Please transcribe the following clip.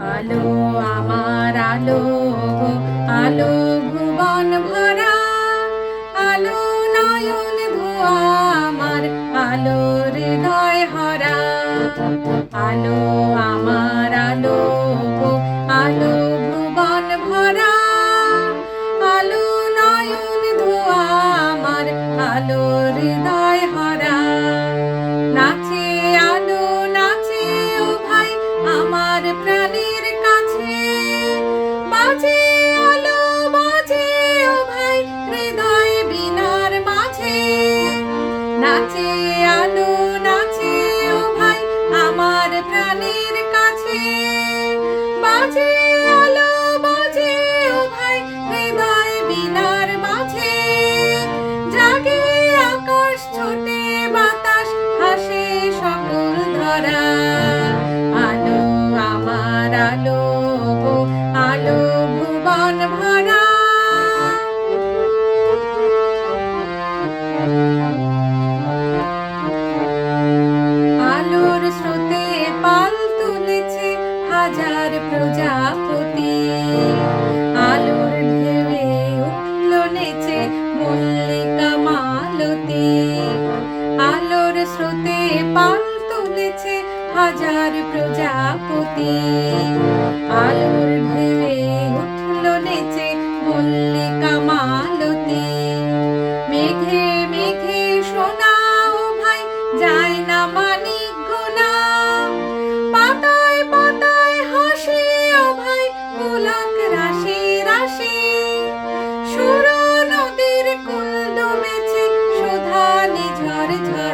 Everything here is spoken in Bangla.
আলো, আমার আলো আলো ভুবন ভরা। আলো নয়ন আমার আলো হৃদয় হরা। আলো, আমার আলো আলো ভুবন ভরা। আলো নয়ন আমার আলো হৃদয় হরা। প্রাণের কাছে। বাজে আলো, বাজে ও ভাই হৃদয় বিনার মাঝে। জাগে আকাশ, ছোটে বাতাস, হাসে সকল ধরা। হাজার প্রজাপতি। আলোর ঢেউয়ে উঠল নেচে মল্লিকা মালতি। আলোর স্রোতে পাল তুলেছে হাজার প্রজাপতি। Hare